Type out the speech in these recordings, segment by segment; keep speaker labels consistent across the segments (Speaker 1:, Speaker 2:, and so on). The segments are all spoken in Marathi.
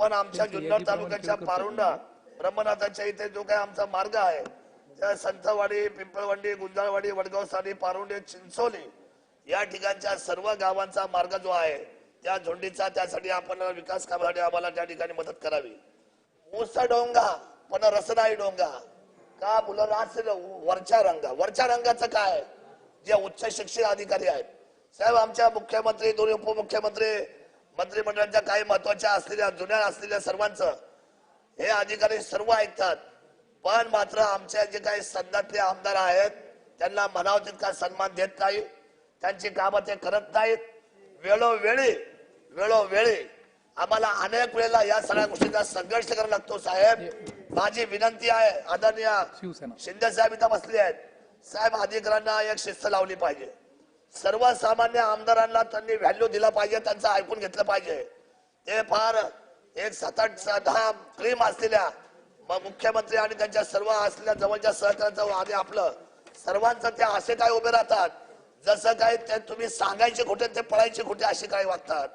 Speaker 1: आपण आमच्या जुन्नर तालुक्याच्या पारुंडा ब्रह्मनाथाच्या इथे जो काही आमचा मार्ग आहे त्या संतवाडी पिंपळवाडी गुंजाळवाडी वडगाव साडी पारुंडे चिंचोली या ठिकाणच्या सर्व गावांचा मार्ग जो आहे त्या झोंडीचा त्यासाठी आपण विकास कामासाठी आम्हाला त्या ठिकाणी मदत करावी. ऊस डोंगा पण रस नाही डोंगा का मुलं रास वरच्या रंगा वरच्या रंगाचं काय? जे उच्च शिक्षित अधिकारी आहेत. साहेब आमच्या मुख्यमंत्री दोन्ही उपमुख्यमंत्री मंत्रिमंडळाच्या काही महत्त्वाच्या असलेल्या जुन्या असलेल्या सर्वांचं हे अधिकारी सर्व ऐकतात. पण मात्र आमच्या जे काही सदनातले आमदार आहेत त्यांना म्हणावं तितका सन्मान देत नाही त्यांची कामं ते करत नाहीत. वेळोवेळी वेळोवेळी आम्हाला अनेक वेळेला या सगळ्या गोष्टींचा संघर्ष करावा लागतो साहेब. माझी विनंती आहे आदरणीय शिंदे साहेब इथं बसले आहेत. साहेब अधिकाऱ्यांना एक शिस्त लावली पाहिजे. सर्वसामान्य आमदारांना त्यांनी व्हॅल्यू दिला पाहिजे त्यांचं ऐकून घेतलं पाहिजे. ते फार एक सात आठ स- दहा क्रीम असलेल्या मुख्यमंत्री आणि त्यांच्या सर्व असलेल्या जवळच्या सहकार्याचं आणि आपलं. सर्वांचं ते असे काय उभे राहतात जसं काय ते तुम्ही सांगायचे कुठे ते पळायचे कुठे असे काय वागतात.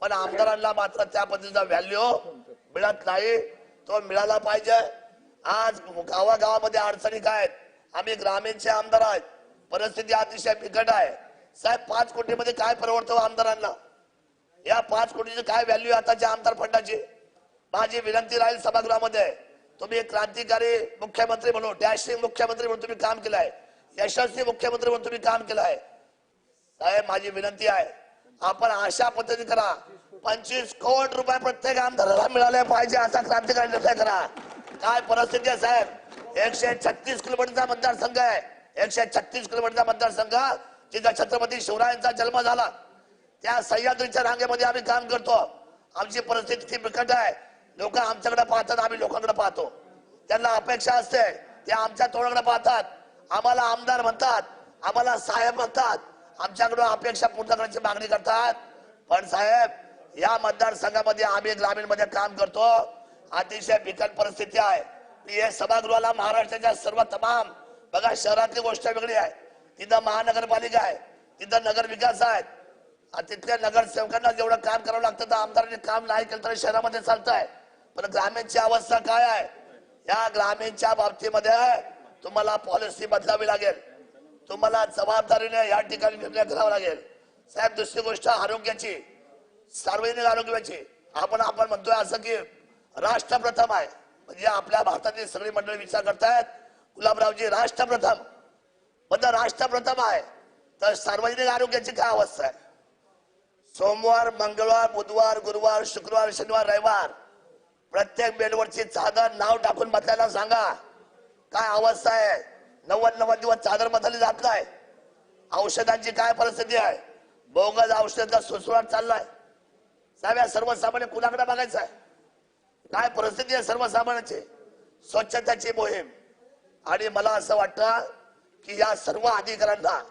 Speaker 1: पण आमदारांना मात्र त्या पद्धतीचा व्हॅल्यू मिळत नाही. तो मिळाला पाहिजे. आज गावागावामध्ये अडचणी काय आहेत? आम्ही ग्रामीणचे आमदार आहेत. परिस्थिती अतिशय बिकट आहे. साहेब पाच कोटीमध्ये काय परवडतं हो आमदारांना? या पाच कोटीची काय व्हॅल्यू आताच्या आमदार फंडाची? माझी विनंती राहील सभागृहामध्ये. तुम्ही एक क्रांतिकारी मुख्यमंत्री म्हणून डॅशिंग मुख्यमंत्री म्हणून तुम्ही काम केलंय यशस्वी मुख्यमंत्री म्हणून तुम्ही काम केलंय साहेब माझी विनंती आहे आपण अशा पद्धतीने करा. पंचवीस कोटी रुपये प्रत्येक आमदाराला मिळाले पाहिजे असा क्रांतिकारी निर्णय करा. काय परिस्थिती आहे साहेब? एकशे छत्तीस किलोमीटरचा मतदारसंघ आहे. एकशे छत्तीस किलोमीटरचा मतदारसंघ जिथं छत्रपती शिवरायांचा जन्म झाला त्या सह्याद्रीच्या रांगेमध्ये आम्ही काम करतो. आमची परिस्थिती बिकट आहे. लोक आमच्याकडे पाहतात आम्ही लोकांकडे पाहतो. त्यांना अपेक्षा असते ते आमच्या तोंडाकडे पाहतात. आम्हाला आमदार म्हणतात आम्हाला साहेब म्हणतात. आमच्याकडून अपेक्षा पूर्ण करण्याची मागणी करतात. पण साहेब या मतदारसंघामध्ये आम्ही ग्रामीणमध्ये काम करतो. अतिशय बिकट परिस्थिती आहे. मी हे सभागृहाला महाराष्ट्राच्या सर्व तमाम बघा शहरातली गोष्ट वेगळी आहे. तिथं महानगरपालिका आहे तिथं नगर विकास आहे. तिथल्या नगरसेवकांना जेवढं काम करावं लागतं तर आमदारांनी काम नाही केलं तरी शहरामध्ये चालत आहे पण ग्रामीणची अवस्था काय आहे? या ग्रामीणच्या बाबतीमध्ये तुम्हाला पॉलिसी बदलावी लागेल. तुम्हाला जबाबदारीने या ठिकाणी निर्णय करावा लागेल. साहेब दुसरी गोष्ट आरोग्याची सार्वजनिक आरोग्याची. आपण आपण म्हणतोय असं की राष्ट्रप्रथम आहे. म्हणजे आपल्या भारतातील सगळी मंडळी विचार करतायत. गुलाबरावजी राष्ट्रप्रथम. पण राष्ट्र प्रथम आहे. तर सार्वजनिक आरोग्याची काय अवस्था आहे? सोमवार मंगळवार बुधवार गुरुवार शुक्रवार शनिवार रविवार. प्रत्येक बेडवरची चादर नाव टाकून बदलायला सांगा. काय अवस्था आहे? नव्वद नव्वद दिवस चादर बदलली जात नाही. औषधांची काय परिस्थिती आहे? बोगस औषधाचा सुसुराट चाललाय. साहेब या सर्वसामान्य कुणाकडे बघायचं आहे? काय परिस्थिती आहे सर्वसामान्याची? स्वच्छतेची मोहीम. आणि मला असं वाटतं की या सर्व अधिकाऱ्यांना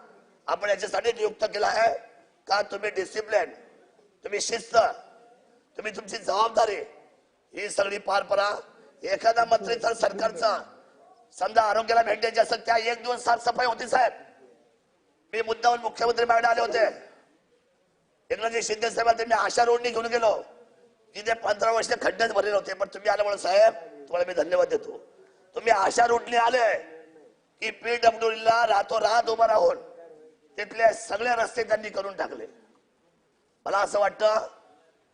Speaker 1: आपण याच्यासाठी नियुक्त केला आहे. का तुम्ही डिसिप्लिन तुम्ही शिस्त तुम्ही तुमची जबाबदारी ही सगळी पार पडा. एखादा मंत्री तर सरकारचा. समजा आरोग्याला भेट द्यायची असेल त्या एक दिवस साफसफाई होती साहेब. मी मुद्दावर मुख्यमंत्री मॅडम आले होते. एकनाथजी शिंदे साहेब मी आशा रोडनी घेऊन गेलो. तिथे पंधरा वर्ष खड्डेच भरले होते. पण तुम्ही आल्यामुळे साहेब तुम्हाला मी धन्यवाद देतो. तुम्ही आशा रोडने आले. की पीडब्ल्यू ला राहतो राहत उभा राहून तिथले सगळे रस्ते त्यांनी करून टाकले. मला असं वाटतं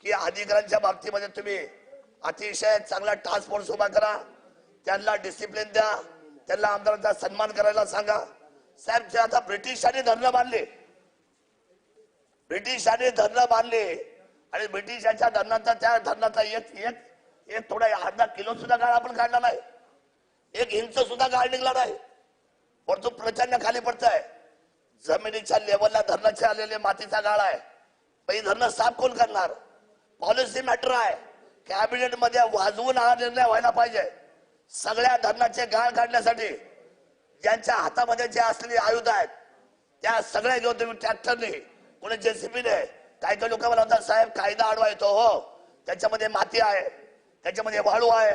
Speaker 1: की अधिकाऱ्यांच्या बाबतीमध्ये तुम्ही अतिशय चांगला टास्क फोर्स उभा करा. त्यांना डिसिप्लिन द्या. त्यांना आमदारांचा सन्मान करायला सांगा. साहेब जे आता ब्रिटिशांनी धरणं बांधले. ब्रिटिशांनी धरणं बांधले आणि ब्रिटिशांच्या धरणाचा त्या धरणाचा एक एक एक थोडा अर्धा किलो सुद्धा गाळ आपण काढला नाही. एक इंच सुद्धा गाळ निघला नाही. परंतु प्रचंड खाली पडताय जमिनीच्या लेवलला धरणाचे आलेले मातीचा गाळ आहे. पण धरणं साफ कोण करणार? पॉलिसी मॅटर आहे. कॅबिनेटमध्ये वाजवून हा निर्णय व्हायला पाहिजे. सगळ्या धरणाचे गाळ काढण्यासाठी ज्यांच्या हातामध्ये जे असलेले आयुध आहेत त्या सगळ्या घेऊन तुम्ही ट्रॅक्टरने कोणी जेसीबीने काही काही लोक मला म्हणतात साहेब कायदा आडवा येतो हो. त्याच्यामध्ये माती आहे. त्याच्यामध्ये वाळू आहे.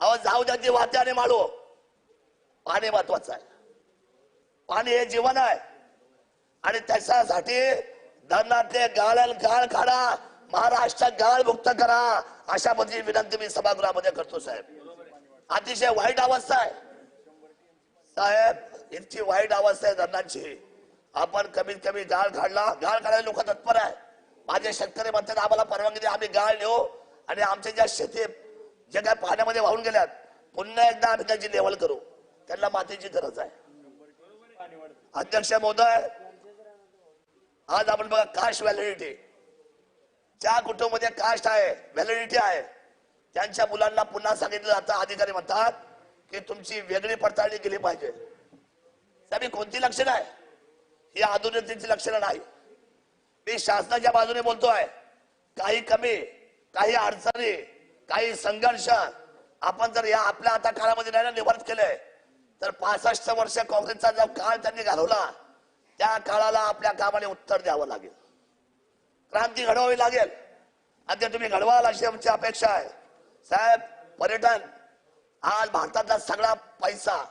Speaker 1: अहो जाऊ द्या ती वाहते आणि माळू. पाणी महत्वाचं आहे. पाणी हे जीवन आहे. आणि त्याच्यासाठी धरणातले गाळ गाळ काढा. महाराष्ट्र गाळ मुक्त करा. अशा मध्ये विनंती मी सभागृहामध्ये करतो साहेब. अतिशय वाईट अवस्था आहे. साहेब इतकी वाईट अवस्था आहे धरणांची. आपण कमीत कमी गाळ काढला. गाळ काढायला लोक तत्पर आहे. माझे शेतकरी म्हणतात आम्हाला परवानगी द्या आम्ही गाळ नेऊ. आणि आमच्या ज्या शेती जे काय पाण्यामध्ये वाहून गेल्यात पुन्हा एकदा आम्ही त्याची लेवल करू. त्यांना मातीची गरज आहे. अध्यक्ष महोदय आज आपण बघा कास्ट व्हॅलिडिटी ज्या कुटुंबामध्ये कास्ट आहे व्हॅलिडिटी आहे त्यांच्या मुलांना पुन्हा सांगितलं जातं अधिकारी म्हणतात की तुमची वेगळी पडताळणी केली पाहिजे. साहेब कोणती लक्षणं आहे? ही आधुनिकतेची लक्षणं नाही. मी शासनाच्या बाजूने बोलतोय काही कमी काही अडचणी काही संघर्ष आपण जर या आपल्या आता काळामध्ये नाही ना निवारण केलंय तर पासष्ट वर्ष काँग्रेसचा जो काळ त्यांनी घालवला त्या काळाला आपल्या कामाने उत्तर द्यावं लागेल. क्रांती घडवावी लागेल. आणि ते तुम्ही घडवाल अशी आमची अपेक्षा आहे. साहेब पर्यटन आज भारतातला सगळा पैसा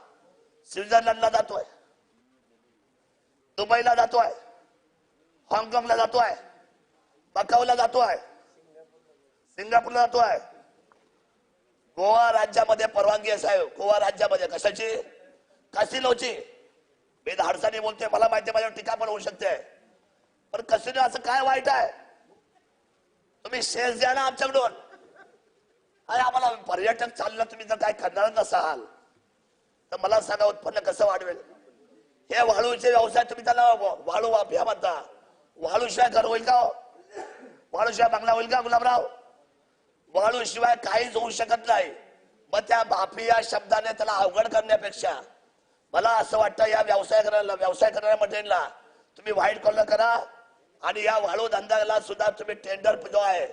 Speaker 1: स्वित्झर्लंडला जातोय. दुबईला जातोय. हाँगकाँगला जातोय. मकाऊला जातोय. सिंगापूरला जातोय. गोवा राज्यामध्ये परवानगी आहे साहेब. गोवा राज्यामध्ये कशाची? कसिनोची मी धाडसाने बोलतोय मला माहिती आहे, माझ्यावर टीका पण होऊ शकते. पण कसिनो असं काय वाईट आहे? तुम्ही शेअर द्या ना आमच्याकडून. अरे आम्हाला पर्यटक चाललं तुम्ही जर काय करणार नसाल तर मला सांगा उत्पन्न कसं वाढवेल? हे वाळूचे व्यवसाय तुम्ही त्याला वाळू वाफ्या म्हणता. वाळूशिवाय घर होईल का हो? वाळूशिवाय बांगला होईल का गुलाबराव? वाळूशिवाय काहीच होऊ शकत नाही. मग त्या बापी या शब्दाने त्याला अवघड करण्यापेक्षा मला असं वाटतं या व्यवसाय करायला व्यवसाय करणाऱ्या मंडळींना तुम्ही व्हाईट कॉलर करा आणि या वाळू धंद्याला सुद्धा तुम्ही टेंडर जो आहे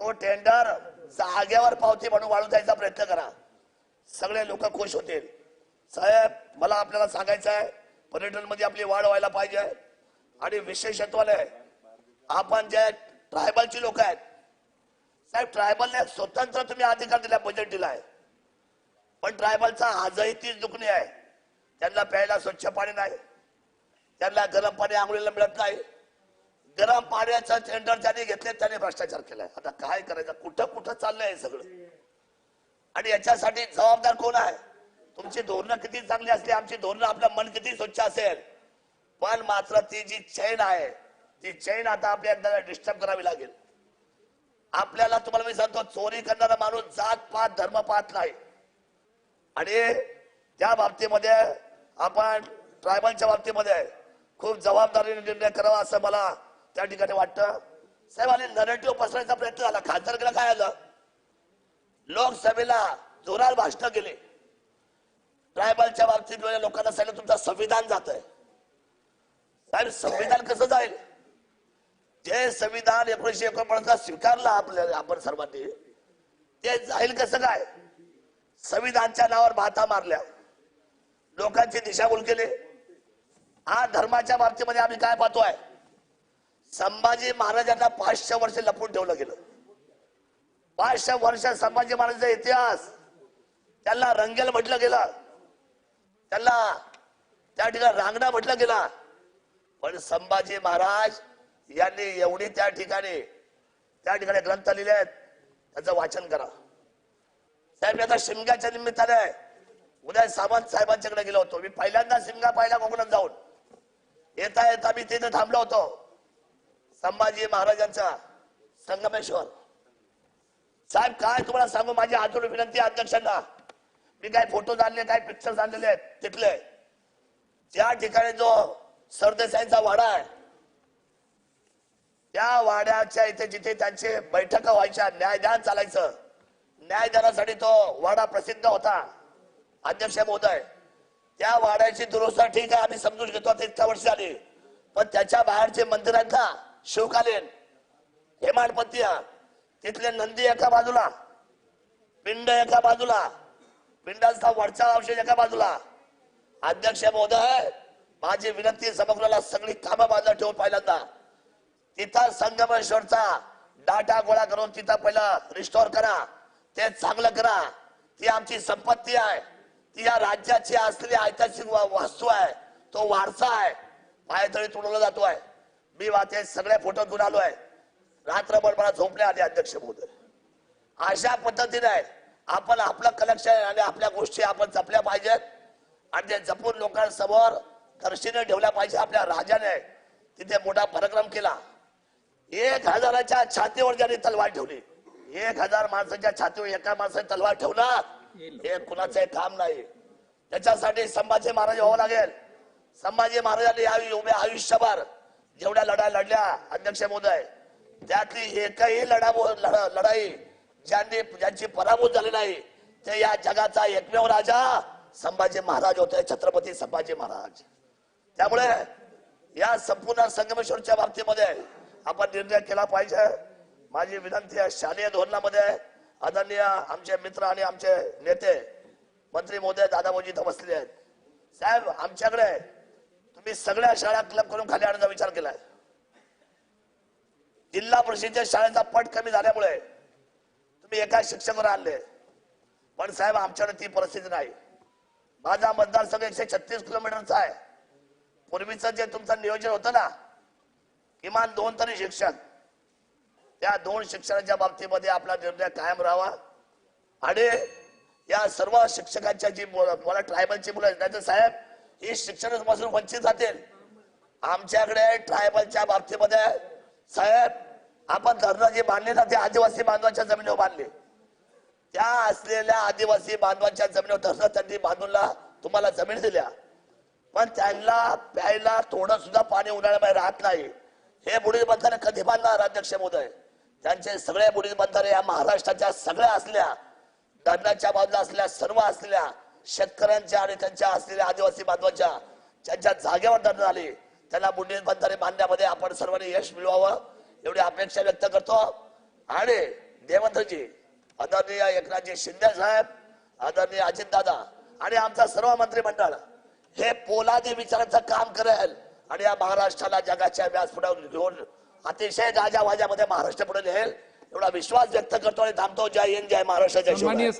Speaker 1: तो टेंडर जागेवर पावती म्हणून वाळू द्यायचा प्रयत्न करा. सगळे लोक खुश होतील. साहेब मला आपल्याला सांगायचं आहे पर्यटनमध्ये आपली वाढ व्हायला पाहिजे. आणि विशेषत्वाने आपण जे ट्रायबलची लोक आहेत साहेब ट्रायबलने स्वतंत्र तुम्ही अधिकार दिला बजेट दिलाय. पण ट्रायबलचा आजही तीच दुखणी आहे. त्यांना प्यायला स्वच्छ पाणी नाही. त्यांना गरम पाणी आंघोळीला मिळत नाही. गरम पाण्याचा टेंडर ज्यांनी घेतले त्याने भ्रष्टाचार केलाय. आता काय करायचं? कुठं कुठं चाललंय सगळं? आणि याच्यासाठी जबाबदार कोण आहे? तुमची धोरणं किती चांगली असली आमची धोरणं आपलं मन किती स्वच्छ असेल? पण मात्र ती जी चैन आहे ती चैन आता आपल्या एकदा डिस्टर्ब करावी लागेल. आपल्याला तुम्हाला मी सांगतो चोरी करणारा माणूस जात पात धर्म पात नाही. आणि त्या बाबतीमध्ये आपण ट्रायबलच्या बाबतीमध्ये खूप जबाबदारीने निर्णय करावा असं मला त्या ठिकाणी वाटतं. साहेब आणि नरेटिव्ह पसरायचा प्रयत्न झाला. खासदारकीला काय आलं? लोकसभेला जोरात भाषण केली. ट्रायबलच्या बाबतीत लोकांना सांगितलं तुमचं संविधान जात आहे साहेब संविधान कसं जाईल? जे संविधान एकोणीशे एकोणपन्नास स्वीकारलं आपल्या आपण सर्वांनी ते जाईल कसं काय? संविधानच्या नावावर भाता मारल्या. लोकांची दिशाभूल केली. आज धर्माच्या बाबतीमध्ये आम्ही काय पाहतोय? संभाजी महाराजांना पाचशे वर्ष लपून ठेवलं गेलं. पाचशे वर्ष संभाजी महाराजांचा इतिहास त्यांना रंगेल म्हटलं गेलं. त्यांना त्या ठिकाणी रांगणा म्हटलं गेला. पण संभाजी महाराज यांनी एवढी त्या ठिकाणी त्या ठिकाणी ग्रंथ लिहिले आहेत. त्याचं वाचन करा. साहेब आता शिमग्याच्या निमित्ताने उद्या सावंत साहेबांच्याकडे गेलो होतो. मी पहिल्यांदा शिमगा पाहिला कोकणात जाऊन. येता येता मी तिथे थांबलो होतो. संभाजी महाराजांचा संगमेश्वर. साहेब काय तुम्हाला सांगू? माझी हातून विनंती अध्यक्षांना. मी काय फोटो आणले काय पिक्चर आणलेले आहेत तिथले. ज्या ठिकाणी जो सरदेसाईंचा वाडा आहे त्या वाड्याच्या इथे जिथे त्यांचे बैठका व्हायच्या न्यायदान चालायचं. न्यायदानासाठी तो वाडा प्रसिद्ध होता. अध्यक्ष महोदय त्या वाड्याची दुरुस्त ठीक आहे आम्ही समजून घेतो आता इतक्या वर्ष झाली. पण त्याच्या बाहेरचे मंदिरांचा शिवकालीन हेमाडपंथी तिथले नंदी एका बाजूला पिंड एका बाजूला पिंडाचा वरचा अवशेष एका बाजूला. अध्यक्ष महोदय माझी विनंती समग्राला सगळी कामं बाजूला ठेवून पहिल्यांदा. तिथं संगमेश्वरचा डाटा गोळा करून तिथं पहिला रिस्टोर करा. ते चांगलं करा. ती आमची संपत्ती आहे. या राज्याची असलेली ऐतिहासिक वा- वास्तू आहे तो वारसा आहे. पायतळी तुडवला आहे मी वाचे सगळ्या फोटो घेऊन आहे रात्रभर मला झोपले आले अध्यक्ष महोदय. अशा पद्धतीने आपण आपलं कलेक्शन आणि आपल्या गोष्टी आपण जपल्या पाहिजेत. आणि ते जपून लोकांसमोर दर्शनी ठेवल्या पाहिजे. आपल्या राजाने तिथे मोठा पराक्रम केला. एक हजाराच्या छातीवर ज्यांनी तलवार ठेवली एक हजार माणसाच्या छातीवर एका माणसाने तलवार ठेवणार. हे कुणाचं काम नाही. त्याच्यासाठी संभाजी महाराज व्हावं लागेल. संभाजी महाराजांनी या उभ्या आयुष्यभर जेवढ्या लढाई लढल्या अध्यक्ष मोदय त्यातली एकही लढा लढा- लढाई ज्यांनी ज्यांची पराभूत झाली नाही ते या जगाचा एकमेव राजा संभाजी महाराज होते छत्रपती संभाजी महाराज. त्यामुळे या संपूर्ण संगमेश्वरच्या बाबतीमध्ये आपण निर्णय केला पाहिजे. माझी विनंती आहे शालेय धोरणामध्ये आदरणीय आमचे मित्र आणि आमचे नेते मंत्री मोदय दादाभाऊजी इथं बसलेले आहेत. साहेब आमच्याकडे तुम्ही सगळ्या शाळा क्लब करून खाली आणण्याचा विचार केलाय. जिल्हा परिषदेच्या शाळेचा पट कमी झाल्यामुळे तुम्ही एका शिक्षकावर आणले. पण साहेब आमच्याकडे ती परिस्थिती नाही. माझा मतदारसंघ एकशे छत्तीस किलोमीटरचा आहे. पूर्वीचं जे तुमचं नियोजन होतं ना किमान दोन तरी शिक्षक त्या दोन शिक्षणाच्या बाबतीमध्ये आपला निर्णय कायम राहावा. आणि या सर्व शिक्षकांच्या जी मुलं- मला ट्रायबलची मुलं नाही तर साहेब ही शिक्षणापासून वंचित जातील आमच्याकडे ट्रायबलच्या बाबतीमध्ये साहेब आपण धरणं जे बांधले ना ते आदिवासी बांधवांच्या जमिनीवर बांधले. त्या असलेल्या आदिवासी बांधवांच्या जमिनीवर धरणं त्यांनी बांधूनला तुम्हाला जमीन दिल्या. पण त्यांना प्यायला थोडं सुद्धा पाणी उन्हाळ्यामध्ये राहत नाही. हे बुडीत बंधन कधी बांधणार अध्यक्ष मोदय त्यांचे सगळ्या बुडीत बंधारे या महाराष्ट्राच्या सगळ्या असल्या धरणाच्या बाजूला असल्या सर्व असलेल्या शेतकऱ्यांच्या आणि त्यांच्या असलेल्या आदिवासी बांधवांच्या ज्यांच्या जागेवर धरण झाली त्यांना बुडीत बंधारे बांधण्यामध्ये आपण सर्वांनी यश मिळवावं एवढी अपेक्षा व्यक्त करतो. आणि देवेंद्रजी आदरणीय एकनाथजी शिंदे साहेब आदरणीय अजितदादा आणि आमचा सर्व मंत्रिमंडळ हे पोलादी विचारांचं काम करेल आणि या महाराष्ट्राला जगाच्या व्यासपीठावर घेऊन अतिशय गाजावाजामध्ये महाराष्ट्र पुढे नेल. एवढा विश्वास व्यक्त करतो आणि थांबतो. जय हिंद जय महाराष्ट्र जय शिवराय.